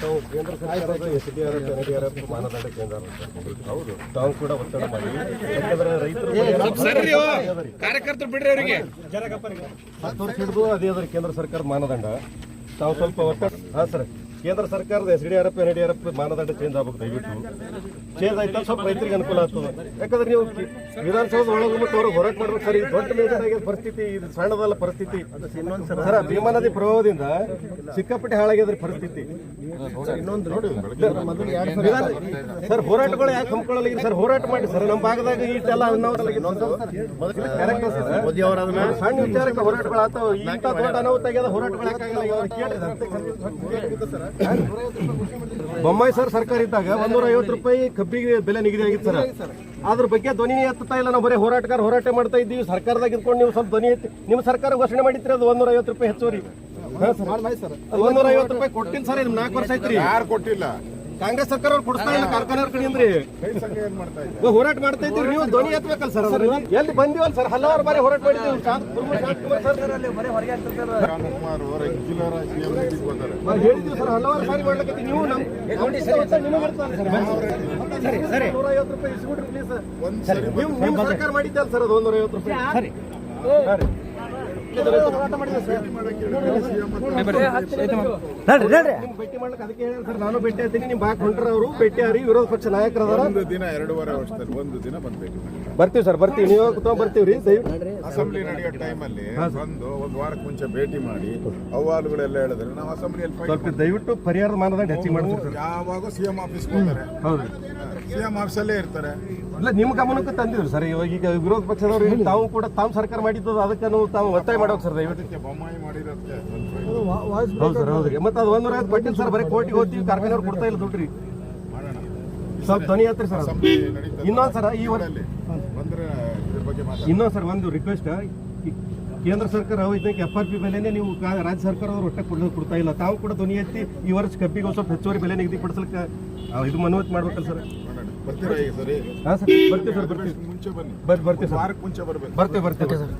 ತಾವು ಕೇಂದ್ರ ಸರ್ಕಾರದ S D R F N D R F ಮಾನದಂಡ ಕೇಂದ್ರ ಹೌದು. ತಾವು ಕೂಡ ಒತ್ತಡ ಮಾಡಿ. ಯಾಕಂದ್ರೆ ರೈತರು ಕಾರ್ಯಕರ್ತರು ಬಿಡ್ರಿ ಅವರಿಗೆ. ಹತ್ತು ವರ್ಷ ಹಿಡಿದು ಅದೇ ಅದ್ರ ಕೇಂದ್ರ ಸರ್ಕಾರ ಮಾನದಂಡ. ತಾವು ಸ್ವಲ್ಪ ಒತ್ತಡ ಹಾಂ ಸರ್. ಕೇಂದ್ರ ಸರ್ಕಾರದ S D R F N D R F ಮಾನದಂಡ ಚೇಂಜ್ ಆಗ್ಬೇಕು ದಯವಿಟ್ಟು. ಚೇಂಜ್ ಆಯ್ತಾ ಸ್ವಲ್ಪ ರೈತರಿಗೆ ಅನುಕೂಲ ಆಗ್ತದೆ. ಯಾಕಂದ್ರೆ ನೀವು ವಿಧಾನಸೌಧ ಒಳಗೆ ಮತ್ತು ಹೊರಗೆ ಹೋರಾಟ ಮಾಡ್ಬೇಕು ಸರ್ ದೊಡ್ಡ ಮೇಜರ್ ಆಗಿದೆ ಪರಿಸ್ಥಿತಿ ಇದು ಸಣ್ಣದಲ್ಲ ಪರಿಸ್ಥಿತಿ. ಸರ ಭೀಮಾ ನದಿ ಪ್ರವಾಹದಿಂದ ಸಿಕ್ಕಾಪಟ್ಟೆ ಹಾಳಾಗ್ಯದ್ರಿ ಪರಿಸ್ಥಿತಿ. ಸರ್ ಹೋರಾಟಗಳು ಯಾಕೆ ಹಮ್ಕೊಳ್ಳಲ್ಲ ಸರ್ ಹೋರಾಟ ಮಾಡಿ ಸರ್ ನಮ್ಮ ಭಾಗದಾಗ ಇಷ್ಟೆಲ್ಲ ಸಣ್ಣ ವಿಚಾರಕ್ಕೆ ಹೋರಾಟಗಳು ಆಗ್ತಾವ. ಇಂಥ ದೊಡ್ಡ ಅನಾಹುತ ಆಗ್ಯದ ಹೋರಾಟಗಳು ಯಾಕಾಗಲ್ಲ ಕೇಳಿ ಕೇಳ್ರಿ ಬೊಮ್ಮಾಯಿ ಸರ್ ಸರ್ಕಾರ ಇದ್ದಾಗ ಒಂದೂರ ಐವತ್ತು ರೂಪಾಯಿ ಕಬ್ಬಿಗೆ ಬೆಲೆ ನಿಗದಿ ಆಗಿತ್ತು ಸರ್. ಅದ್ರ ಬಗ್ಗೆ ಧ್ವನಿ ಎತ್ತುತ್ತಾ ಇಲ್ಲ ನಾವು ಬರೀ ಹೋರಾಟಗಾರ ಹೋರಾಟ ಮಾಡ್ತಾ ಇದ್ದೀವಿ ಸರ್ಕಾರದಾಗ ಇದ್ಕೊಂಡು ನೀವು ಸ್ವಲ್ಪ ಧ್ವನಿ ಎತ್ತಿ ನಿಮ್ಮ ಸರ್ಕಾರ ಘೋಷಣೆ ಮಾಡಿದ್ರೆ ಅದು ಒಂದೂರ ಐವತ್ತು ರೂಪಾಯಿ ಹೆಚ್ಚುವರಿ. ಒಂದೂರ ಐವತ್ತು ರೂಪಾಯಿ ಕೊಟ್ಟಿಲ್ಲ ಸರ್ ನಾಲ್ಕು ವರ್ಷ ಐತ್ರಿ ಯಾರು ಕೊಟ್ಟಿಲ್ಲ? ಕಾಂಗ್ರೆಸ್ ಸರ್ಕಾರ ಅವ್ರು ಕೊಡ್ತಾ ಇಲ್ಲ ಕಾರ್ಖಾನೆ ಕಡೆಯಿಂದ್ರಿ ಕೈ ಸಂಘ ಏನ್ ಮಾಡ್ತಾ ಇದ್ದಾರೆ ಹೋರಾಟ ಮಾಡ್ತಾ ಇದ್ದೀರಿ ನೀವು ಧ್ವನಿ ಎತ್ತಬೇಕಲ್ಲ ಸರ್? ಎಲ್ಲಿ ಬಂದಿವಲ್ಲ ಸರ್? ಹಲವಾರು ಬಾರಿ ಹೋರಾಟ ಮಾಡಿದ್ದೀವಿ. ಹೇಳಿದ್ವಿ ಸರ್ ಹಲವಾರು ಬಾರಿ ಮಾಡ್ಲಿಕ್ಕೆ ನೀವು ನಮ್ಮ ನೂರ ಐವತ್ತು ರೂಪಾಯಿ ಪ್ಲೀಸ್ ಸರಿ ನೀವು ನಿಮ್ಮ ಸರ್ಕಾರ ಮಾಡಿದ್ದಲ್ಲ ಸರ್ ಅದು ಒಂದೂರ ಐವತ್ತು ರೂಪಾಯಿ. ಸರಿ. ಸರ್. ಭೇಟಿ ಮಾಡ್ಲಿಕ್ಕೆ ಅದಕ್ಕೆ ಹೇಳಿ ಸರ್ ನಾನು ಭೇಟಿ ಆಗ್ತೀನಿ ನಿಮ್ ಬಾಕ್ ಹೊಂಟ್ರ ಅವರು ಭೇಟಿ ಆರಿ ವಿರೋಧ ಪಕ್ಷ ನಾಯಕರದಾರ ಒಂದು ದಿನ ಎರಡೂವರೆ ವರ್ಷದಲ್ಲಿ ಒಂದು ದಿನ ಬಂದ್ಬೇಕು ಬರ್ತೀವಿ ಸರ್ ಬರ್ತೀವಿ. ನೀವು ತಗೊಂಡ್ ಬರ್ತೀವಿ ರೀ ದಯವಿಟ್ಟು. ಅಸೆಂಬ್ಲಿ ನಡೆಯೋ ಟೈಮಲ್ಲಿ ಬಂದು ಒಂದು ವಾರಕ್ಕೆ ಮುಂಚೆ ಭೇಟಿ ಮಾಡಿ ಅಹವಾಲುಗಳೆಲ್ಲ ಹೇಳಿದ್ರೆ. ನಾವು ಅಸೆಂಬ್ಲಿಯಲ್ಲಿ ಸ್ವಲ್ಪ ದಯವಿಟ್ಟು ಪರಿಹಾರ ಮಾನದಂಡ ಹೆಚ್ಚಿಗೆ ಮಾಡ್ತೀವಿ ಸರ್. ಯಾವಾಗ ಸಿಎಂ ಆಫೀಸ್ ಹೋಗ್ತಾರೆ. ಹೌದು. ಸಿಎಂ ಆಫೀಸಲ್ಲೇ ಇರ್ತಾರೆ. ಇಲ್ಲ ನಿಮ್ಮ ಗಮನಕ್ಕೆ ತಂದಿದ್ರು ಸರ್. ಇವಾಗ ಈಗ ವಿರೋಧ ಪಕ್ಷದವರು ಹೇಳಿ ತಾವು ಕೂಡ ತಾವು ಸರ್ಕಾರ ಮಾಡಿದ್ದು ಅದಕ್ಕೆ ನಾವು ತಾವು ಒತ್ತಾಯ ಮಾಡೋದು ಸರ್ ದಯವಿಟ್ಟು. ಹೌದು ಸರ್ ಹೌದ್ರಿ ಮತ್ತೆ ಅದು ಒಂದೂರ ಐದು ಕೊಟ್ಟಿಲ್ಲ ಸರ್ ಬರೀ ಕೋಟಿಗೆ ಹೋಗ್ತೀವಿ ಕಾರ್ಖಾನೆಯವ್ರು ಕೊಡ್ತಾ ಇಲ್ಲ ದುಡ್ಡ್ರಿ ಸ್ವಲ್ಪ ಧ್ವನಿ ಹತ್ರಿ ಸರ್ ಇನ್ನೊಂದು ಸರ್ ಈ ವರ್ಷ ಬಂದ್ರೆ ಇದ್ರ ಬಗ್ಗೆ ಮಾತಾಡ. ಇನ್ನೊಂದು ಸರ್ ಒಂದು ರಿಕ್ವೆಸ್ಟ್ ಕೇಂದ್ರ ಸರ್ಕಾರ ಇದಕ್ಕೆ ಎಫ್ ಆರ್ ಪಿ ಬೆಲೆನೇ ನೀವು ರಾಜ್ಯ ಸರ್ಕಾರದವ್ರು ಒಟ್ಟೆ ಕೊಡೋದು ಕೊಡ್ತಾ ಇಲ್ಲ. ತಾವು ಕೂಡ ಧ್ವನಿ ಎತ್ತಿ ಈ ವರ್ಷ ಕಬ್ಬಿಗೆ ಒಂದು ಸ್ವಲ್ಪ ಹೆಚ್ಚುವರಿ ಬೆಲೆ ನಿಗದಿಪಡಿಸಲಿಕ್ಕೆ ಇದು ಮನವತ್ತು ಮಾಡ್ಬೇಕಲ್ಲ ಸರ್. ಬರ್ತೀರಾ? ಈಗ ಸರಿ? ಹಾಂ ಸರ್ ಬರ್ತೀವಿ ಸರ್ ಬರ್ತೀವಿ. ಮುಂಚೆ ಬನ್ನಿ. ಬರ್ತೀವಿ ಸರ್. ವಾರಕ್ಕೆ ಮುಂಚೆ ಬರ್ಬೇಕು. ಬರ್ತೀವಿ ಬರ್ತೀವಿ. ಸರ್.